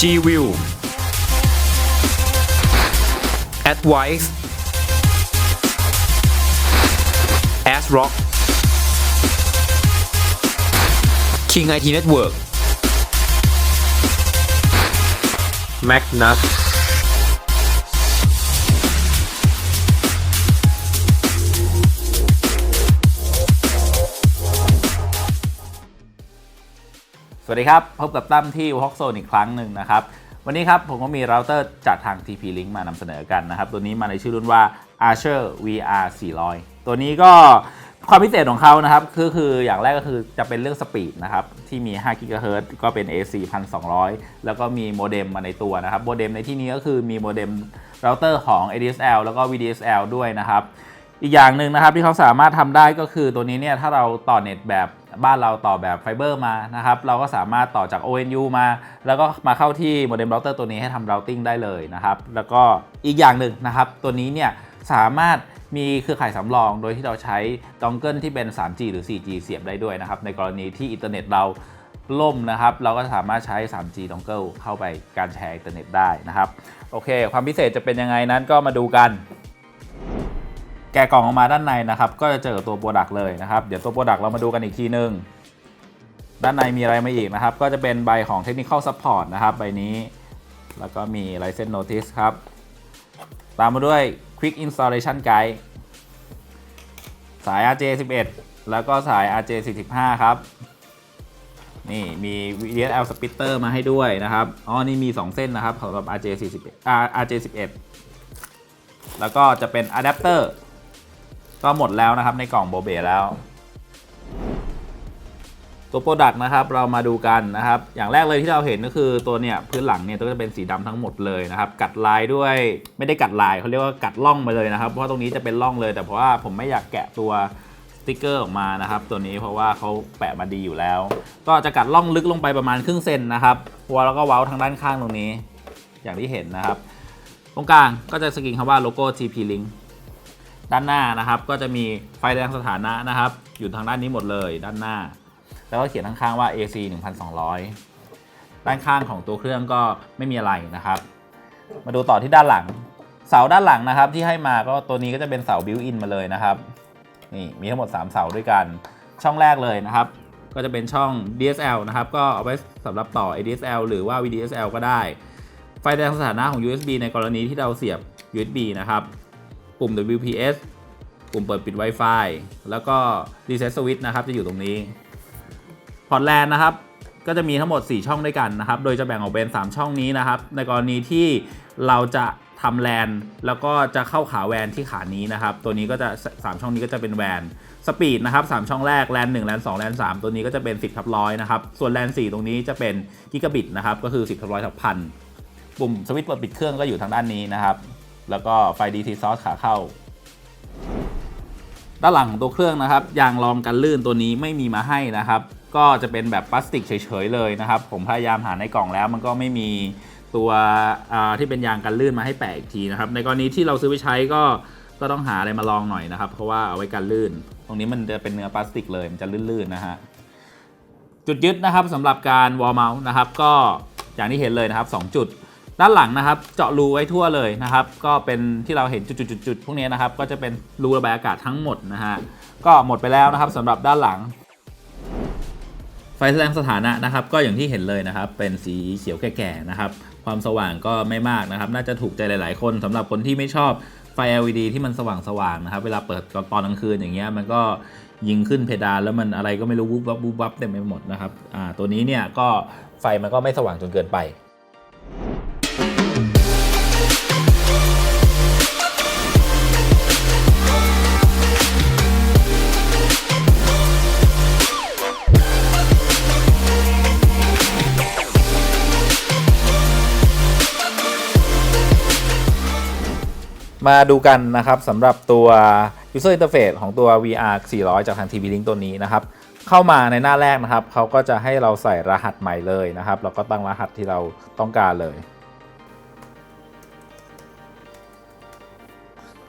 G-View Advice ASRock King IT Network. Magnus วัสดีครับ พบกับตั้มที่ฮอกโซนอีกครั้งหนึ่งนะครับ วันนี้ครับผมก็มีเราเตอร์จากทาง TP Link มานำเสนอกันนะครับ ตัวนี้มาในชื่อรุ่นว่า Archer VR 400 ตัวนี้ก็ความพิเศษของเขานะครับคือคืออย่างแรกก็คือจะเป็นเรื่องสปีดนะครับ ที่มี 5 GHz ก็เป็น AC 1200 แล้วก็มีโมเด็มมาในตัวนะครับ โมเด็มในที่นี้ก็คือมีโมเด็มเราเตอร์ของ ADSL แล้วก็ VDSL ด้วยนะครับ อีกอย่างหนึ่งนะครับที่เขาสามารถทำได้ก็คือตัวนี้เนี่ยถ้าเราต่อเน็ตแบบ บ้านเราต่อแบบไฟเบอร์มานะครับ เราก็สามารถต่อจาก ONU มา แล้วก็มาเข้าที่โมเด็มเราเตอร์ตัวนี้ให้ทำ routing ได้เลยนะครับ แล้วก็อีกอย่างหนึ่งนะครับ ตัวนี้เนี่ยสามารถมีเครือข่ายสำรองโดยที่เราใช้ดองเกิลที่เป็น 3G หรือ 4G เสียบได้ด้วยนะครับ ในกรณีที่อินเทอร์เน็ตเราล่มนะครับ เราก็สามารถใช้ 3G ดองเกิลเข้าไปการแชร์อินเทอร์เน็ตได้นะครับ โอเค ความพิเศษจะเป็นยังไงนั้นก็มาดูกัน แกะกล่องออกมาด้านในนะครับ ก็จะเจอตัวโปรดักต์เลยนะครับ เดี๋ยวตัวโปรดักต์เรามาดูกันอีกทีนึง ด้านในมีอะไรมาอีกนะครับ ก็จะเป็นใบของ Technical Support นะครับ ใบนี้ แล้วก็มี License Notice ครับ ตามมาด้วย Quick Installation Guide สาย RJ11 แล้วก็สาย RJ45 ครับ นี่มี VDSL splitter มาให้ด้วยนะครับ อ๋อ นี่มี 2 เส้นนะครับสำหรับ RJ41 RJ11 แล้วก็จะเป็นอะแดปเตอร์ ก็หมดแล้วนะครับในกล่องโบเบแล้ว ตัวโปรดักต์นะครับเรามาดูกันนะครับ อย่างแรกเลยที่เราเห็นก็คือตัวเนี่ยพื้นหลังเนี่ยก็จะเป็นสีดำทั้งหมดเลยนะครับ กัดลายด้วยไม่ได้กัดลายเขาเรียกว่ากัดล่องมาเลยนะครับเพราะว่าตรงนี้จะเป็นล่องเลย แต่เพราะว่าผมไม่อยากแกะตัวสติกเกอร์ออกมานะครับตัวนี้เพราะว่าเขาแปะมาดีอยู่แล้ว ก็จะกัดล่องลึกลงไปประมาณครึ่งเซนนะครับหัวแล้วก็เว้าทางด้านข้างตรงนี้ อย่างที่เห็นนะครับ ตรงกลางก็จะสกรีนคำว่าโลโก้ TP Link ด้านหน้านะครับ ก็จะมีไฟแดงสถานะนะครับ อยู่ทางด้านนี้หมดเลยด้านหน้า แล้วก็เขียนข้างๆว่า AC 1200 ด้านข้างของตัวเครื่องก็ไม่มีอะไรนะครับ มาดูต่อที่ด้านหลัง เสาด้านหลังนะครับ ที่ให้มาก็ตัวนี้ก็จะเป็นเสาบิวอินมาเลยนะครับนี่มีทั้งหมด 3 เสาด้วยกันช่องแรกเลยนะครับ ก็จะเป็นช่อง DSL นะครับ ก็เอาไว้สำหรับต่อ ADSL หรือว่า VDSL ก็ได้ ไฟแดงสถานะของ USB ในกรณีที่เราเสียบ USB นะครับ ปุ่ม WPS ปุ่มเปิดปิด Wi-Fi แล้วก็ Reset Switch นะครับ จะอยู่ตรงนี้ พอร์ตแลนนะครับ ก็จะมีทั้งหมด 4 ช่องด้วยกันนะครับ โดยจะแบ่งออกเป็น 3 ช่องนี้นะครับ ในกรณีที่เราจะทำแลนแล้วก็จะเข้าขาแวนที่ขานี้นะครับ ตัวนี้ก็จะ 3 ช่องนี้ก็จะเป็นแวนสปีดนะครับ3ช่องแรกแลน1แลน2แลน3ตัวนี้ก็จะเป็น 10ทับร้อยนะครับ ส่วนแลน4ตรงนี้จะเป็นกิกะบิตนะครับ ก็คือ 10ทับร้อยทับพันปุ่มสวิตช์เปิดปิดเครื่องก็อยู่ทางด้านนี้นะครับ แล้วก็ไฟ DC source ขาเข้า ด้านหลังของตัวเครื่องนะครับยางรองกันลื่นตัวนี้ไม่มีมาให้นะครับ ก็จะเป็นแบบพลาสติกเฉยๆเลยนะครับ ผมพยายามหาในกล่องแล้วมันก็ไม่มีตัวที่เป็นยางกันลื่นมาให้แปะอีกทีนะครับ ในกรณีที่เราซื้อไปใช้ก็ก็ต้องหาอะไรมาลองหน่อยนะครับ เพราะว่าเอาไว้กันลื่น ตรงนี้มันจะเป็นเนื้อพลาสติกเลยมันจะลื่นๆนะฮะจุดยึดนะครับสำหรับการวอลเมาส์นะครับ ก็อย่างที่เห็นเลยนะครับ 2 จุด ด้านหลังนะครับ เจาะรูไว้ทั่วเลยนะครับ ก็เป็นที่เราเห็นจุดๆๆพวกนี้นะครับ ก็จะเป็นรูระบายอากาศทั้งหมดนะฮะก็หมดไปแล้วนะครับสำหรับด้านหลัง ไฟแสดงสถานะนะครับ ก็อย่างที่เห็นเลยนะครับ เป็นสีเขียวแก่ๆนะครับ ความสว่างก็ไม่มากนะครับ น่าจะถูกใจหลาย ๆ คนสำหรับคนที่ไม่ชอบไฟ LED ที่มันสว่างๆนะครับ เวลาเปิดตอนกลางคืนอย่างเงี้ยมันก็ยิงขึ้นเพดานแล้วมันอะไรก็ไม่รู้วุบวับวุบวับเต็มไปหมดนะครับอ่าตัวนี้เนี่ยก็ไฟมันก็ไม่สว่างจนเกินไป มาดูกันนะครับสำหรับตัว user interface ของตัว VR 400 จากทาง TP Link ตัวนี้นะครับ เข้ามาในหน้าแรกนะครับ เขาก็จะให้เราใส่รหัสใหม่เลยนะครับแล้วก็ตั้งรหัสที่เราต้องการเลย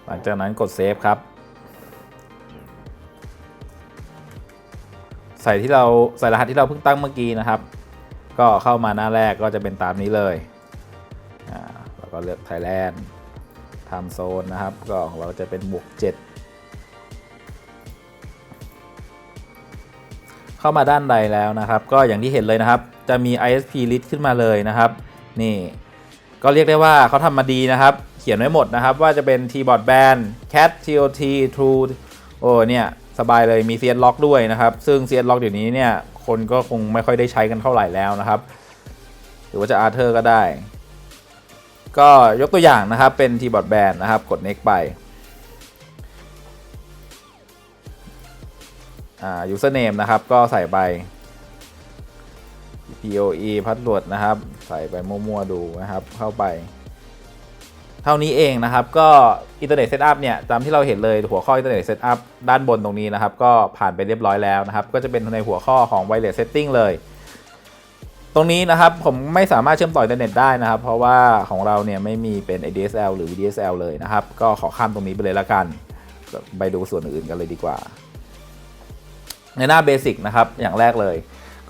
หลังจากนั้นกดเซฟครับ ใส่ที่เราใส่รหัสที่เราเพิ่งตั้งเมื่อกี้นะครับ ก็เข้ามาหน้าแรกก็จะเป็นตามนี้เลยอ่าแล้วก็เลือก Thailand Time Zone นะครับ ก็ของเราจะเป็นบวก 7 เข้ามาด้านใดแล้วนะครับ ก็อย่างที่เห็นเลยนะครับ จะมี ISP list ขึ้นมาเลยนะครับ นี่ ก็เรียกได้ว่าเขาทำมาดีนะครับ เขียนไว้หมดนะครับ ว่าจะเป็น T-Board Band Cat TOT True โอ้เนี่ย สบายเลยมี CS Lock ด้วยนะครับ ซึ่ง CS Lock เดี๋ยวนี้เนี่ย คนก็คงไม่ค่อยได้ใช้กันเท่าไหร่แล้วนะครับ หรือว่าจะ Arthur ก็ได้ ก็ยกตัวอย่างนะครับเป็น T-Board Band นะครับกด next ไปอ่า username นะครับก็ใส่ไป POE พัสดลวดนะครับ ใส่ไปมั่วๆดูนะครับเข้าไป เท่านี้เองนะครับ ก็อินเทอร์เน็ตเซตอัพเนี่ยตามที่เราเห็นเลยหัวข้ออินเทอร์เน็ตเซตอัพด้านบนตรงนี้นะครับ ก็ผ่านไปเรียบร้อยแล้วนะครับ ก็จะเป็นในหัวข้อของ wireless setting เลย ตรงนี้นะครับผมไม่สามารถเชื่อมต่ออินเทอร์เน็ตได้นะครับ เพราะว่าของเราเนี่ยไม่มีเป็น ADSL หรือ VDSL เลยนะครับ ก็ขอข้ามตรงนี้ไปเลยละกัน ไปดูส่วนอื่นกันเลยดีกว่า ในหน้าเบสิกนะครับ อย่างแรกเลย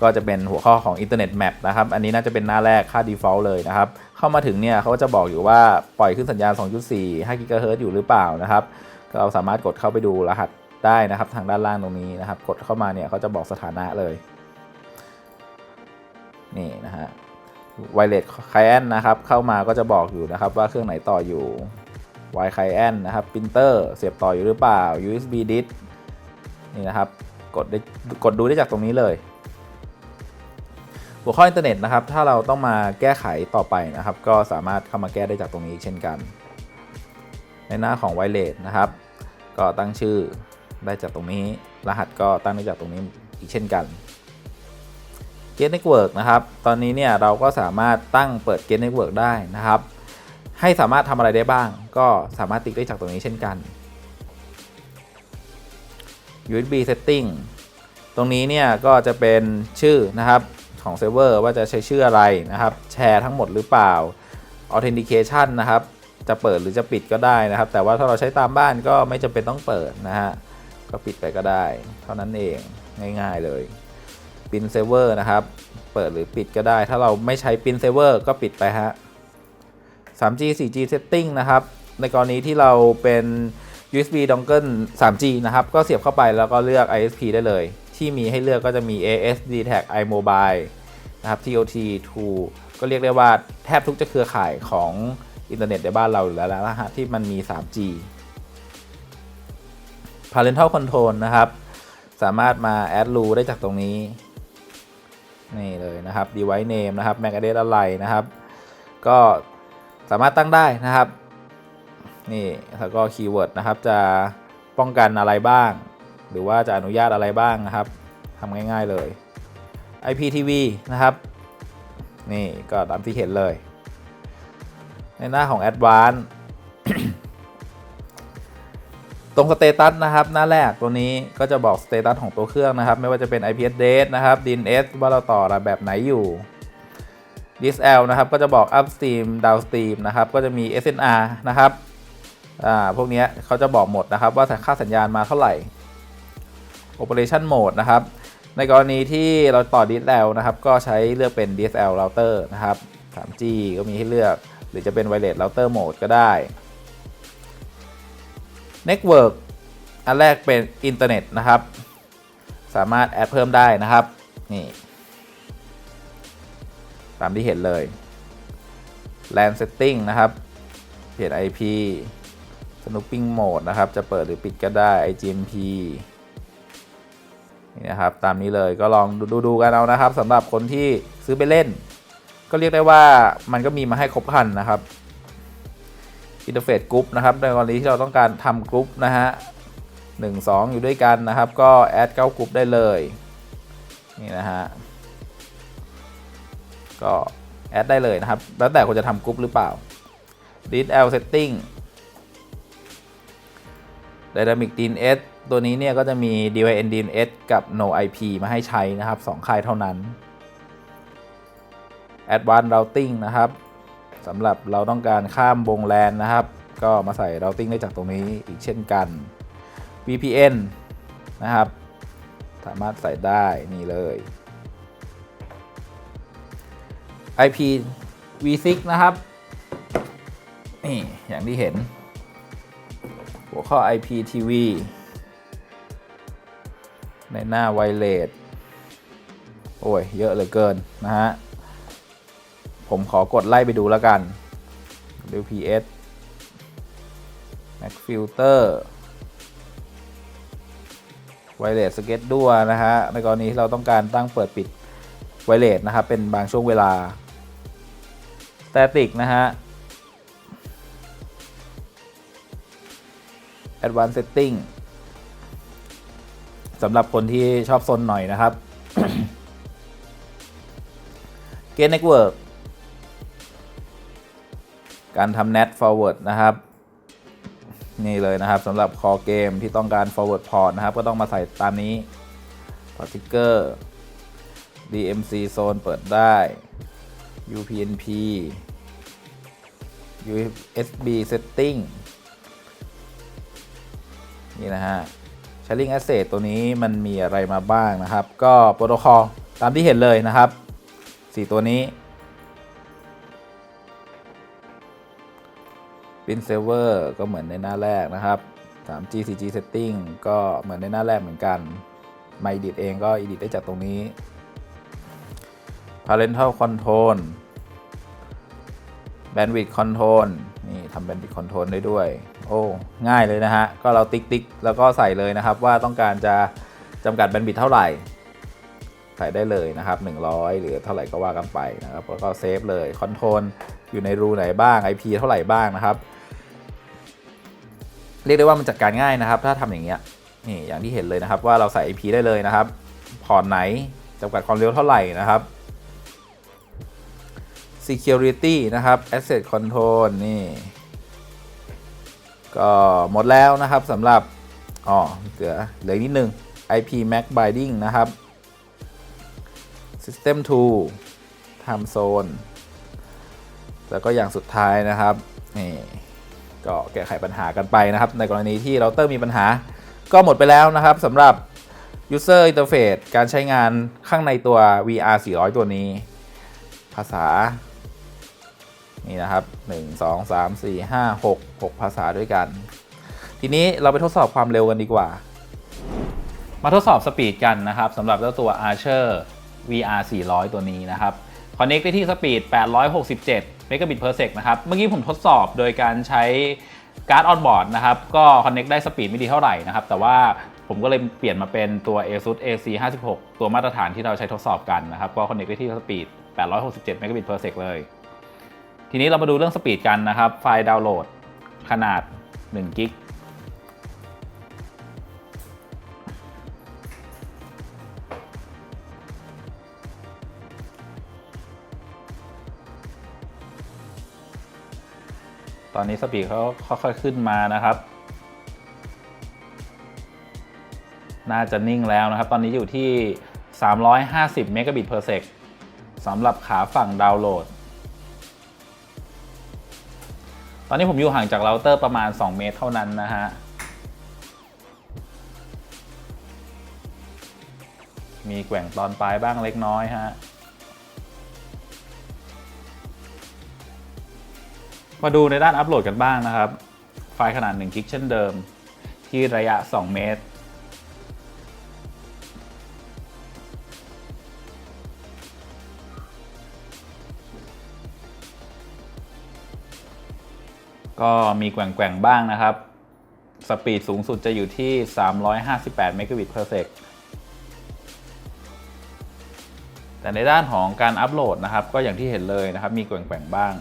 ก็จะเป็นหัวข้อของ Internet Map นะครับ อันนี้น่าจะเป็นหน้าแรกค่า default เลยนะครับ เข้ามาถึงเนี่ยเขาก็จะบอกอยู่ว่าปล่อยขึ้นสัญญาณ 2.4 5 GHz อยู่หรือเปล่านะครับก็เราสามารถกดเข้าไปดูรหัสได้นะครับ ทางด้านล่างตรงนี้นะครับ กดเข้ามาเนี่ยเขาจะบอกสถานะเลย นี่นะฮะ Wireless Client นะครับ เข้ามาก็จะบอกอยู่นะครับว่าเครื่องไหนต่ออยู่ Wi Client นะครับ Printer เสียบต่ออยู่หรือเปล่า USB disk นี่นะครับ กดได้กดดูได้จากตรงนี้เลย หัวข้ออินเทอร์เน็ตนะครับ ถ้าเราต้องมาแก้ไขต่อไปนะครับ ก็สามารถเข้ามาแก้ได้จากตรงนี้เช่นกัน ในหน้าของไวเลสนะครับ ก็ตั้งชื่อได้จากตรงนี้ รหัสก็ตั้งได้จากตรงนี้อีกเช่นกัน Gate Network นะครับ ตอนนี้เนี่ยเราก็สามารถตั้งเปิด Gate Network ได้นะครับ ให้สามารถทำอะไรได้บ้าง ก็สามารถติ๊กได้จากตรงนี้เช่นกัน USB setting ตรงนี้เนี่ยก็จะเป็นชื่อนะครับของเซิร์ฟเวอร์ว่าจะใช้ชื่ออะไรนะครับ แชร์ทั้งหมดหรือเปล่า Authentication นะครับ จะเปิดหรือจะปิดก็ได้นะครับ แต่ว่าถ้าเราใช้ตามบ้านก็ไม่จำเป็นต้องเปิดนะฮะ ก็ปิดไปก็ได้ เท่านั้นเองง่าย ๆเลย ปินเซเวอร์นะครับ เปิดหรือปิดก็ได้ ถ้าเราไม่ใช้ปินเซเวอร์ก็ปิดไปฮะ 3G 4G setting นะครับ ในกรณีที่เราเป็น USB dongle 3G นะครับ ก็เสียบเข้าไปแล้วก็เลือก ISP ได้เลย ที่มีให้เลือกก็จะมี AS DTAC iMobile นะครับ TOT 2ก็เรียกได้ว่าแทบทุกจะเครือข่ายของอินเทอร์เน็ตในบ้านเราอยู่แล้วนะฮะที่มันมี 3G Parental Control นะครับ สามารถมา add rule ได้จากตรงนี้ นี่เลยนะครับ device name นะครับ MAC address อะไรนะครับ ก็สามารถตั้งได้นะครับ นี่แล้วก็คีย์เวิร์ดนะครับ จะป้องกันอะไรบ้าง หรือว่าจะอนุญาตอะไรบ้างนะครับทำง่าย ๆเลย IPTV นะครับ นี่ก็ตามที่เห็นเลย ในหน้าของ Advanced ตรงสเตตัสนะครับหน้าแรกตัวนี้ก็จะบอกสเตตัสของตัวเครื่องนะครับ ไม่ว่าจะเป็น IP address นะครับ DNS ว่าเราต่อแบบไหนอยู่ DSL นะครับก็จะบอก upstream downstream นะครับก็จะมี SNR นะครับอ่าพวกนี้เขาจะบอกหมดนะครับว่าค่าสัญญาณมาเท่าไหร่ Operation Mode นะครับ ในกรณีที่เราต่อ DSL นะครับ ก็ใช้เลือกเป็น DSL router นะครับ 3G ก็มีให้เลือก หรือจะเป็น wireless router mode ก็ได้ Network อันแรกเป็นอินเทอร์เน็ตนะครับ สามารถแอดเพิ่มได้นะครับ นี่ ตามที่เห็นเลย LAN setting นะครับเปลี่ยน IP snooping mode นะครับ จะเปิดหรือปิดก็ได้ IGMP นี่นะครับ ตามนี้เลยก็ลองดูดูกันเอานะครับสำหรับคนที่ซื้อไปเล่น ก็เรียกได้ว่ามันก็มีมาให้ครบครันนะครับ อินเทอร์เฟซกรุ๊ปนะครับในกรณีที่เราต้องการทำกรุ๊ปนะฮะหนึ่งสองอยู่ด้วยกันนะครับ ก็แอดเข้ากรุ๊ปได้เลยนี่นะฮะก็แอดได้เลยนะครับ แล้วแต่คุณจะทำกรุ๊ปหรือเปล่า DSL setting Dynamic DNS ตัวนี้เนี่ยก็จะมี DYN DNS กับ No IP มาให้ใช้นะครับ 2 ค่ายเท่านั้น Advanced Routing นะครับ สำหรับเราต้องการข้ามวงแลนนะครับ ก็มาใส่ Routing ได้จากตรงนี้อีกเช่นกัน VPN นะครับ สามารถใส่ได้นี่เลย IP V6 นะครับ นี่ อย่างที่เห็น หัวข้อ IPTV ในหน้าไวเลสโอ้ย เยอะเหลือเกินนะฮะ ผมขอกดไล่ไปดูแล้วกัน WPS Mac Filter ไวเลสสเก็ตด้วยนะฮะ ในกรณีที่เราต้องการตั้งเปิดปิดไวเลสนะครับ เป็นบางช่วงเวลา Static นะฮะ Advanced Setting สำหรับคนที่ชอบซนหน่อยนะครับ Gate Network การทำ net forward นะครับ นี่เลยนะครับสำหรับคอเกมที่ต้องการ forward port นะครับ ก็ต้องมาใส่ตามนี้ particle DMC zone เปิดได้ UPnP USB setting นี่นะฮะ Sharing Asset ตัวนี้มันมีอะไรมาบ้างนะครับ ก็โปรโตคอลตามที่เห็นเลยนะครับ 4 ตัวนี้ Pin Server ก็เหมือนในหน้าแรกนะครับ 3G 4G Setting ก็เหมือนในหน้าแรกเหมือนกัน มา Edit เองก็ Edit ได้จากตรงนี้ Parental Control Bandwidth Control นี่ทำ Bandwidth Control ได้ด้วย โอ้ ง่ายเลยนะฮะ ก็เราติ๊กติ๊กแล้วก็ใส่เลยนะครับว่าต้องการจะจำกัด Bandwidth เท่าไหร่ ส่ได้เลยนะครับ 100 หรือเท่าไหร่ก็ว่ากันไปนะครับแล้วก็เซฟเลยคอนโทรลอยู่ในรูไหนบ้าง IP เท่าไหร่บ้างนะครับ เรียกได้ว่ามันจัดการง่ายนะครับ ถ้าทำอย่างเงี้ยนี่อย่างที่เห็นเลยนะครับ ว่าเราใส่ IP ได้เลยนะครับ พอร์ตไหนจำกัดความเร็วเท่าไหร่นะครับ security นะครับ asset control นี่ ก็หมดแล้วนะครับสำหรับอ๋อเหลือเหลือนิดนึง IP MAC binding นะครับ System 2 Time Zone แล้วก็อย่างสุดท้ายนะครับนี่ก็แก้ไขปัญหากันไปนะครับ ในกรณีที่เราเตอร์มีปัญหา ก็หมดไปแล้วนะครับสำหรับ User Interface การใช้งานข้างในตัว VR 400 ตัวนี้ ภาษา นี่นะครับ 1 2 3 4 5 6 6 ภาษาด้วยกัน ทีนี้เราไปทดสอบความเร็วกันดีกว่า มาทดสอบสปีดกันนะครับสำหรับเจ้าตัว Archer VR 400 ตัวนี้นะครับ Connect ได้ที่สปีด 867 megabit per sec นะครับ เมื่อกี้ผมทดสอบโดยการใช้การ์ดออนบอร์ดนะครับ ก็ Connect ได้สปีดไม่ดีเท่าไหร่นะครับ แต่ว่าผมก็เลยเปลี่ยนมาเป็นตัว ASUS AC 56ตัวมาตรฐานที่เราใช้ทดสอบกันนะครับ ก็ Connect ได้ที่สปีด 867 megabit per sec เลย ทีนี้เรามาดูเรื่องสปีดกันนะครับ ไฟล์ดาวน์โหลดขนาด1กิก ตอนนี้สปีดเขาค่อยๆขึ้นมานะครับ น่าจะนิ่งแล้วนะครับ ตอนนี้อยู่ที่ 350 megabit per sec สำหรับขาฝั่งดาวน์โหลด ตอนนี้ผมอยู่ห่างจากเราเตอร์ประมาณ 2 เมตรเท่านั้นนะฮะ มีแกว่งตอนปลายบ้างเล็กน้อยฮะ มาดูในด้านอัปโหลดกันบ้างนะครับ ไฟล์ขนาด1กิกเช่นเดิม ที่ระยะ 2 เมตร ก็มีแกว่งๆบ้างนะครับ สปีดสูงสุดจะอยู่ที่ 358 megabit per sec แต่ในด้านของการอัปโหลดนะครับ ก็อย่างที่เห็นเลยนะครับ มีแกว่งๆบ้าง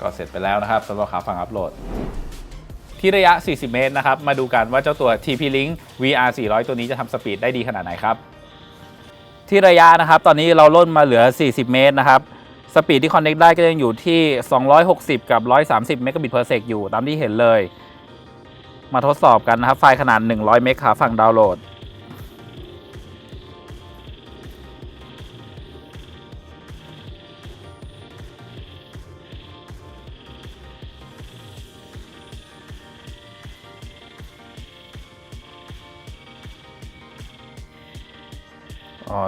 ก็เสร็จไปแล้วนะครับสำหรับขาฝั่งอัปโหลด ที่ระยะ 40 เมตรนะครับ มาดูกันว่าเจ้าตัว TP-Link VR 400 ตัวนี้จะทำสปีดได้ดีขนาดไหนครับ ที่ระยะนะครับ ตอนนี้เราล่นมาเหลือ 40 เมตรนะครับสปีดที่ Connect ได้ก็ยังอยู่ที่ 260 กับ 130 Mbit per sec อยู่ตามที่เห็นเลย มาทดสอบกันนะครับ ไฟล์ขนาด 100 เมกขาฝั่งดาวน์โหลด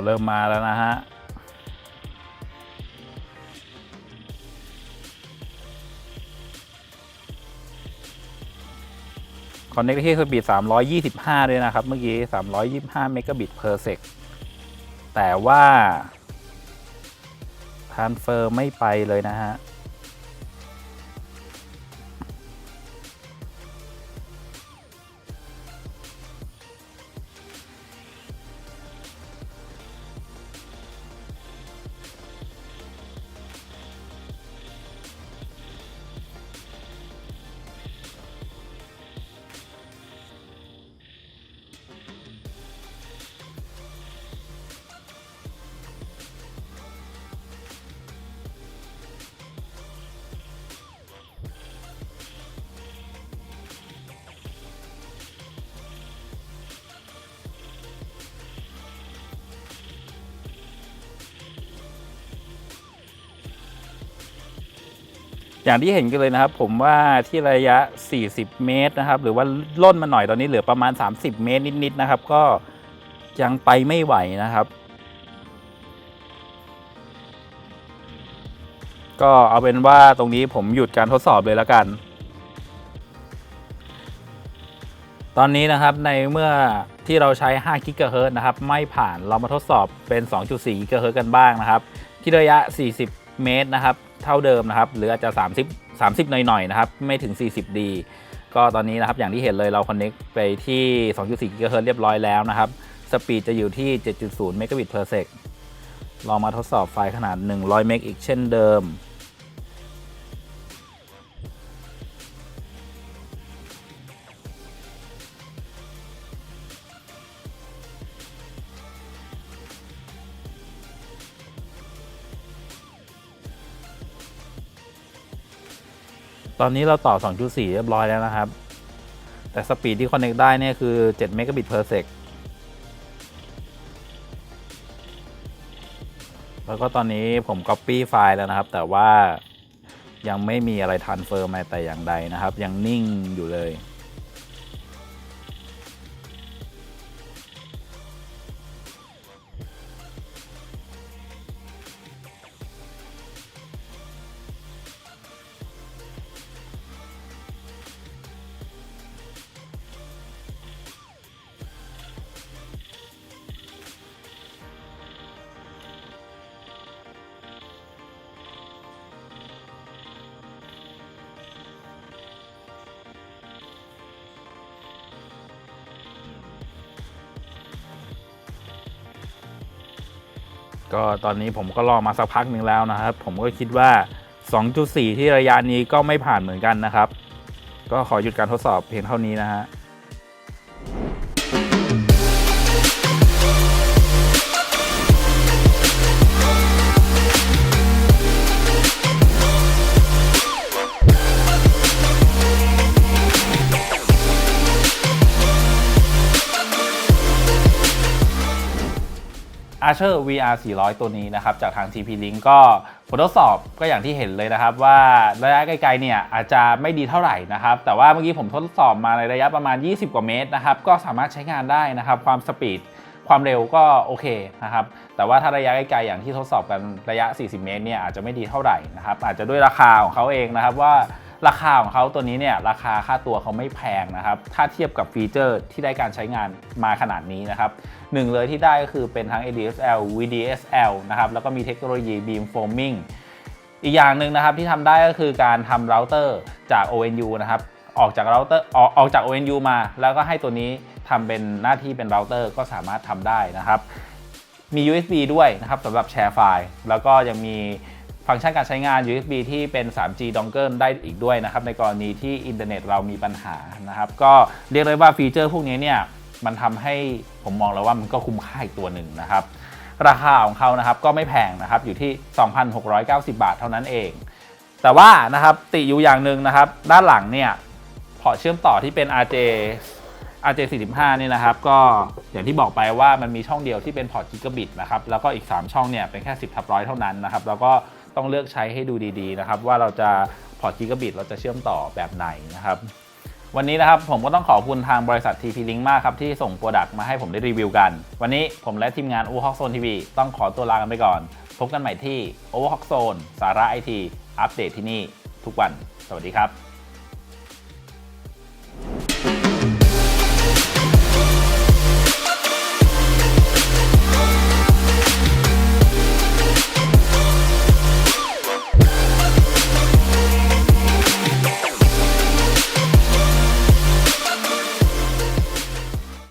เริ่มมาแล้วนะฮะคอนเนคที่สปีด325 ด้วยนะครับ เมื่อกี้ 325 เมกะบิตเพอร์เซกแต่ว่าทานเฟอร์ไม่ไปเลยนะฮะ อย่างที่เห็นกันเลยนะครับ ผมว่าที่ระยะ 40 เมตรนะครับ หรือว่าล่นมาหน่อยตอนนี้เหลือประมาณ 30 เมตรนิดๆนะครับ ก็ยังไปไม่ไหวนะครับ ก็เอาเป็นว่าตรงนี้ผมหยุดการทดสอบเลยแล้วกัน ตอนนี้นะครับในเมื่อที่เราใช้5 g h z นะครับ ไม่ผ่านเรามาทดสอบเป็น 2.4 g h z กันบ้างนะครับ ที่ระยะ 40 เมตรนะครับ เท่าเดิมนะครับหรืออาจจะ 30 30 หน่อยๆนะครับไม่ถึง 40ดีก็ตอนนี้นะครับอย่างที่เห็นเลยเราคอนเน็กไปที่ 2.4 g h z เรียบร้อยแล้วนะครับสปีดจะอยู่ที่ 7.0เมกะบิต per sec ลองมาทดสอบไฟล์ขนาด 100 เมกอีกเช่นเดิม ตอนนี้เราต่อ 2.4 เรียบร้อยแล้วนะครับ แต่สปีดที่คอนเนคได้เนี่ยคือ 7 เมกะบิต per sec แล้วก็ตอนนี้ผม Copy ไฟล์แล้วนะครับ แต่ว่ายังไม่มีอะไรทันเฟอร์มาแต่อย่างใดนะครับ ยังนิ่งอยู่เลย ก็ตอนนี้ผมก็รอมาสักพักหนึ่งแล้วนะครับ ผมก็คิดว่า 2.4 ที่ระยะนี้ก็ไม่ผ่านเหมือนกันนะครับ ก็ขอหยุดการทดสอบเพียงเท่านี้นะฮะ Archer VR 400 ตัวนี้นะครับจากทาง TP Link ก็ผลทดสอบก็อย่างที่เห็นเลยนะครับ ว่าระยะไกลๆเนี่ยอาจจะไม่ดีเท่าไหร่นะครับ แต่ว่าเมื่อกี้ผมทดสอบมาในระยะประมาณ 20 กว่าเมตรนะครับ ก็สามารถใช้งานได้นะครับ ความสปีดความเร็วก็โอเคนะครับ แต่ว่าถ้าระยะไกลๆอย่างที่ทดสอบกันระยะ 40 เมตรเนี่ยอาจจะไม่ดีเท่าไหร่นะครับ อาจจะด้วยราคาของเขาเองนะครับว่า ราคาของเขาตัวนี้เนี่ยราคาค่าตัวเขาไม่แพงนะครับ ถ้าเทียบกับฟีเจอร์ที่ได้การใช้งานมาขนาดนี้นะครับหนึ่งเลยที่ได้ก็คือเป็นทั้ง ADSL VDSL นะครับแล้วก็มีเทคโนโลยี Beam Foaming อีกอย่างหนึ่งนะครับที่ทำได้ก็คือการทำเราเตอร์จาก ONU นะครับออกจากเราเตอร์ออกออกจาก ONU มา แล้วก็ให้ตัวนี้ทำเป็นหน้าที่เป็นเราเตอร์ก็สามารถทำได้นะครับ มี USB ด้วยนะครับสำหรับแชร์ไฟล์ แล้วก็ยังมี ฟังก์ชันการใช้งาน USB ที่เป็น 3G dongle ได้อีกด้วยนะครับ ในกรณีที่อินเทอร์เน็ตเรามีปัญหานะครับ ก็เรียกได้ว่าฟีเจอร์พวกนี้เนี่ยมันทำให้ผมมองแล้วว่ามันก็คุ้มค่าอีกตัวหนึ่งนะครับ ราคาของเขานะครับก็ไม่แพงนะครับอยู่ที่ 2,690 บาทเท่านั้นเอง แต่ว่านะครับติอยู่อย่างหนึ่งนะครับ ด้านหลังเนี่ยพอร์ตเชื่อมต่อที่เป็น RJ RJ45 นี่ยนะครับ ก็อย่างที่บอกไปว่ามันมีช่องเดียวที่เป็นพอร์ตกิกะบิตนะครับ แล้วก็อีก 3 ช่องเนี่ยเป็นแค่ 10ทับร้อยเท่านั้นนะครับ แล้วก็ ต้องเลือกใช้ให้ดูดีๆนะครับว่าเราจะพอร์ตกิกะบิตเราจะเชื่อมต่อแบบไหนนะครับวันนี้นะครับผมก็ต้องขอบคุณทางบริษัท TP Link มากครับ ที่ส่งโปรดักต์มาให้ผมได้รีวิวกัน วันนี้ผมและทีมงาน o v e r h o c k Zone TV ต้องขอตัวลากันไปก่อน พบกันใหม่ที่ o v e r h o c k Zone สาระไอทีอัปเดตที่นี่ทุกวัน สวัสดีครับ